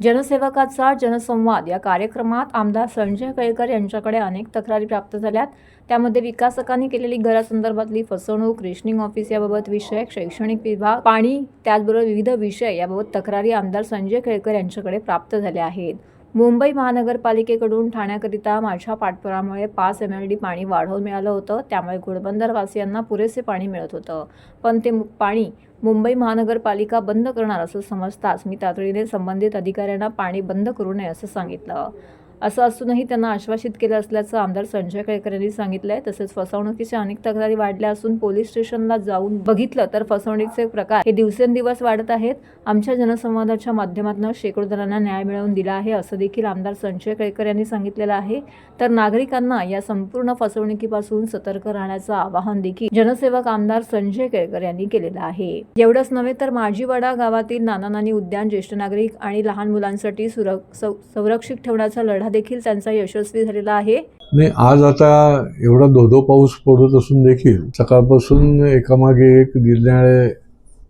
जनसेवकाचा जनसंवाद या कार्यक्रमात आमदार संजय केळकर यांच्याकडे अनेक तक्रारी प्राप्त झाल्यात. त्यामध्ये विकासकांनी केलेली घरासंदर्भातली फसवणूक रेशनिंग ऑफिस याबाबत विषय शैक्षणिक विभाग पाणी त्याचबरोबर विविध विषय याबाबत तक्रारी आमदार संजय केळकर यांच्याकडे प्राप्त झाल्या आहेत. मुंबई महानगरपालिकेकडून ठाण्याकरिता माझ्या पाठपुरामुळे पाच एम एल डी पाणी वाढवून मिळालं होतं. त्यामुळे घोडबंदरवासियांना पुरेसे पाणी मिळत होतं. पण ते पाणी मुंबई महानगरपालिका बंद करणार असं समजताच मी तातडीने संबंधित अधिकाऱ्यांना पाणी बंद करू नये असं सांगितलं. असं असूनही त्यांना आश्वासित केलं असल्याचं आमदार संजय केळकर यांनी सांगितलं आहे तसेच फसवणुकीच्या अनेक तक्रारी वाढल्या असून पोलीस स्टेशनला जाऊन बघितलं तर फसवणुकीचे प्रकार हे दिवसेंदिवस वाढत आहेत. आमच्या जनसंवादाच्या माध्यमातून शेकडो जणांना न्याय मिळवून दिला आहे असं देखील आमदार संजय केळकर यांनी सांगितलेलं आहे. तर नागरिकांना या संपूर्ण फसवणुकीपासून सतर्क राहण्याचं आवाहन देखील जनसेवक आमदार संजय केळकर यांनी केलेलं आहे. एवढंच नव्हे तर माजीवाडा गावातील नाना नानी उद्यान ज्येष्ठ नागरिक आणि लहान मुलांसाठी सुर संरक्षित ठेवण्याचा लढा देखील त्यांचा यशस्वी झालेला आहे. नाही आज आता एवढा धोधो पाऊस पडत असून देखील सकाळपासून एकामागे एक निर्णय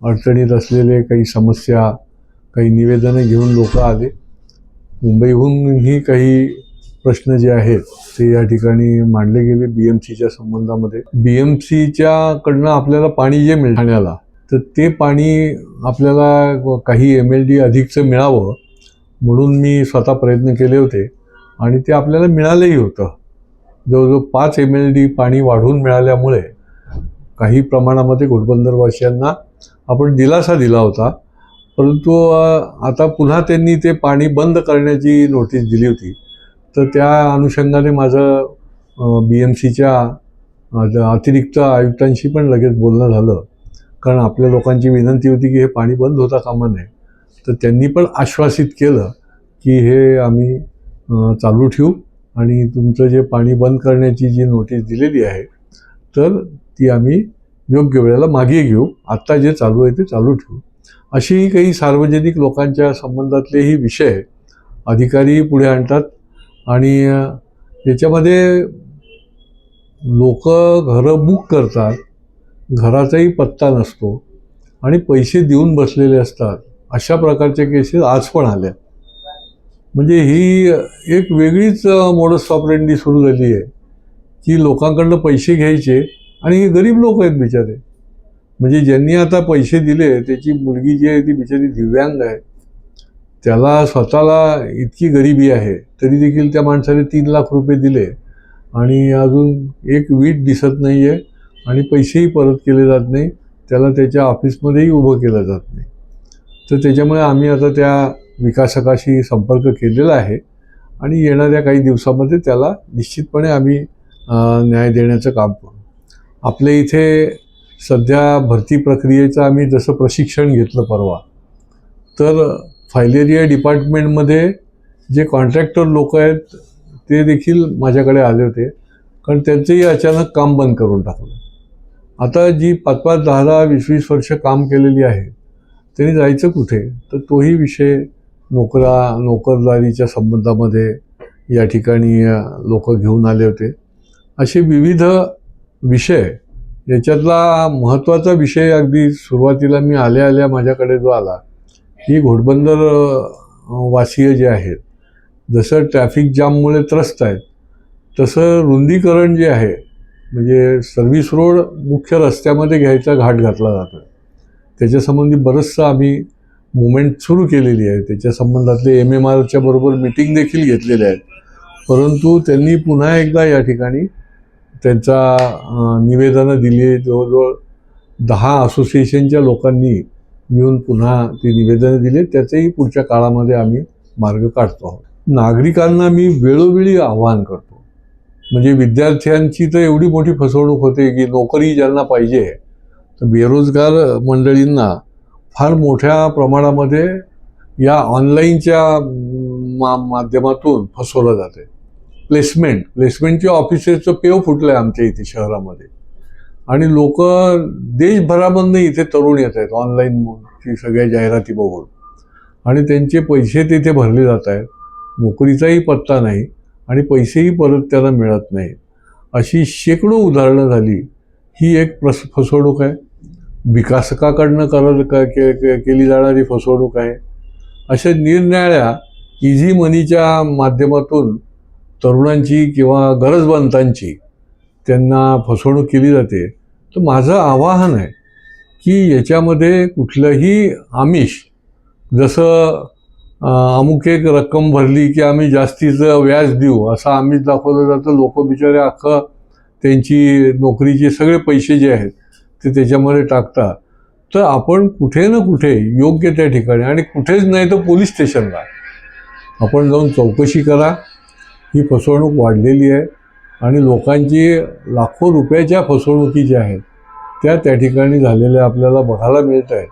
अडचणीत असलेले काही समस्या काही निवेदनं घेऊन लोक आले. मुंबईहूनही काही प्रश्न जे आहेत ते या ठिकाणी मांडले गेले बी एम सीच्या संबंधामध्ये. बी एम सीच्याकडनं आपल्याला पाणी जे मिळ ठाण्याला तर ते पाणी आपल्याला काही एम एल डी अधिकचं मिळावं म्हणून मी स्वतः प्रयत्न केले होते. आणि ते आपल्याला मिळालंही होतं. जवळजवळ पाच एम एल डी पाणी वाढवून मिळाल्यामुळे काही प्रमाणामध्ये घोडबंदरवासियांना आपण दिलासा दिला होता. परंतु आता पुन्हा त्यांनी ते पाणी बंद करण्याची नोटीस दिली होती. तर त्या अनुषंगाने माझं बी एम सीच्या अतिरिक्त आयुक्तांशी पण लगेच बोलणं झालं. कारण आपल्या लोकांची विनंती होती की हे पाणी बंद होता कामा नये. तर त्यांनी पण आश्वासित केलं की हे आम्ही चालू ठेवू. आणि तुमचं जे पाणी बंद करण्याची जी नोटीस दिलेली आहे तर ती आम्ही योग्य वेळेला मागे घेऊ. आत्ता जे चालू आहे ते चालू ठेवू. अशीही काही सार्वजनिक लोकांच्या संबंधातलेही विषय अधिकारी पुढे आणतात. आणि याच्यामध्ये लोक घरं बुक करतात. घराचाही पत्ता नसतो. आणि पैसे देऊन बसलेले असतात. अशा प्रकारच्या केसेस आज पण आल्या. म्हणजे ही एक वेगळीच मोडस ऑपरेंडी सुरू झाली आहे की लोकांकडनं पैसे घ्यायचे आणि हे गरीब लोक आहेत बिचारे. म्हणजे ज्यांनी आता पैसे दिले त्याची मुलगी जी आहे ती बिचारी दिव्यांग आहे. त्याला स्वतःला इतकी गरिबी आहे तरी देखील त्या माणसाने तीन लाख रुपये दिले आणि अजून एक वीट दिसत नाही आहे आणि पैसेही परत केले जात नाही. त्याला त्याच्या ऑफिसमध्येही उभं केलं जात नाही. तर त्याच्यामुळे आम्ही आता त्या विकासकाशी संपर्क केलेला आहे आणि येणाऱ्या काही दिवसामध्ये त्याला निश्चितपणे आम्ही न्याय देण्याचं काम करू. आपल्या इथे सध्या भरती प्रक्रियेचं आम्ही जसं प्रशिक्षण घेतलं परवा तर फायलेरिया डिपार्टमेंटमध्ये जे कॉन्ट्रॅक्टर लोक आहेत ते देखील माझ्याकडे आले होते कारण त्यांचंही अचानक काम बंद करून टाकलं. आता जी पाच पाच दहा दहा वीस वीस वर्ष काम केलेली आहे त्यांनी जायचं कुठे? तर तोही विषय नोकरा नोकरदारीच्या संबंधामध्ये या ठिकाणी लोक घेऊन आले होते. असे विविध विषय याच्यातला महत्त्वाचा विषय अगदी सुरुवातीला मी आल्या आल्या माझ्याकडे जो आला ही घोडबंदर वासीय जे आहेत जसं ट्रॅफिक जाममुळे त्रस्त आहेत तसं रुंदीकरण जे आहे म्हणजे सर्व्हिस रोड मुख्य रस्त्यामध्ये घ्यायचा घाट घातला जातो त्याच्यासंबंधी बरंचसं आम्ही मुवमेंट सुरू केलेली आहे. त्याच्या संबंधातले एम एम आरच्या बरोबर मिटिंग देखील घेतलेल्या आहेत. परंतु त्यांनी पुन्हा एकदा या ठिकाणी त्यांचा निवेदनं दिली आहे. जवळजवळ दहा असोसिएशनच्या लोकांनी मिळून पुन्हा ती निवेदनं दिली. आहेत. त्याचंही पुढच्या काळामध्ये आम्ही मार्ग काढतो आहोत. नागरिकांना मी वेळोवेळी आवाहन करतो. म्हणजे विद्यार्थ्यांची तर एवढी मोठी फसवणूक होते की नोकरी ज्यांना पाहिजे तर बेरोजगार मंडळींना फार मोठ्या प्रमाणामध्ये या ऑनलाईनच्या मा माध्यमातून फसवलं जाते. प्लेसमेंट प्लेसमेंटच्या ऑफिसेसचं पेव फुटलं आहे आमच्या इथे शहरामध्ये. आणि लोक देशभरामधनं इथे तरुण येत आहेत ऑनलाईन सगळ्या जाहिराती बघून. आणि त्यांचे पैसे तिथे भरले जात आहेत. नोकरीचाही पत्ता नाही आणि पैसेही परत त्यांना मिळत नाही अशी शेकडो उदाहरणं झाली. ही एक प्रस फसवणूक आहे. विकासकाकडनं करत के- के- केली जाणारी फसवणूक आहे. अशा निरनिराळ्या इझी मनीच्या माध्यमातून तरुणांची किंवा गरजवंतांची त्यांना फसवणूक केली जाते. तर माझं आवाहन आहे की याच्यामध्ये कुठलंही आमिष जसं अमुक एक रक्कम भरली की आम्ही जास्तीचं व्याज देऊ असं आमिष दाखवलं जातं. लोक बिचारे अख्खं त्यांची नोकरीचे सगळे पैसे जे आहेत ते त्याच्यामध्ये टाकता तर आपण कुठे ना कुठे योग्य त्या ठिकाणी आणि कुठेच नाही तर पोलीस स्टेशनला. आपण जाऊन चौकशी करा. ही फसवणूक वाढलेली आहे आणि लोकांची लाखो रुपयाच्या फसवणुकी ज्या आहेत. त्या त्या ठिकाणी झालेल्या आपल्याला बघायला मिळत आहेत.